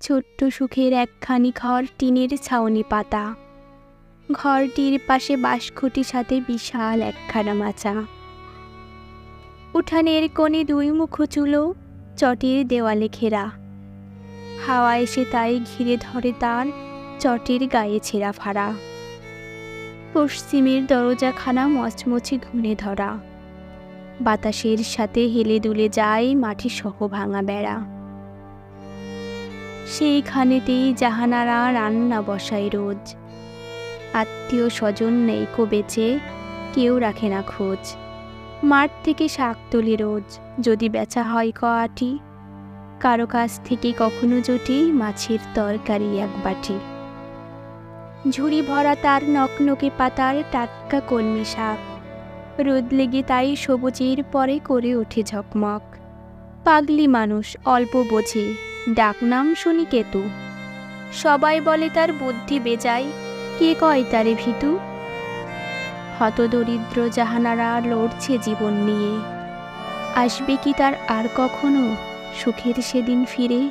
ছোট্ট সুখের একখানি ঘর টিনের ছাউনি পাতা। ঘরটির পাশে বাঁশখুঁটি সাথে বিশাল একখানা মাচা। উঠানের কোণে দুই মুখ চুলো, চটের দেওয়ালে ঘেরা। হাওয়া এসে তাই ঘিরে ধরে তার চটের গায়ে ছেঁড়া ফাড়া পশ্চিমের দরজাখানা মচমচে ঘুরে ধরা। বাতাসের সাথে হেলে দুলে যায় মাটি সহ ভাঙা বেড়া। সেইখানেতেই জাহানারা রান্না বসায় রোজ। আত্মীয় স্বজন নেই কো বেচে, কেউ রাখে না খোঁজ। মাঠ থেকে শাক তোলে রোজ, যদি বেচা হয় ক আটি। কারও কাছ থেকে কখনো জুটি, মাছের তরকারি এক বাটি। ঝুড়ি ভরা তার নকনকে পাতার টাটকা কলমি শাক। রোদ লেগে তাই সবুজের পরে করে ওঠে ঝকমক। পাগলি মানুষ, অল্প বোঝে। ডাকনাম শুনি কেতু। সবাই বলে তার বুদ্ধি বেজায়, কে কয় তারে ভিতু? হতদরিদ্র জাহানারা লড়ছে জীবন নিয়ে। আসবে কি তার আর কখনো সুখের সেদিন ফিরে?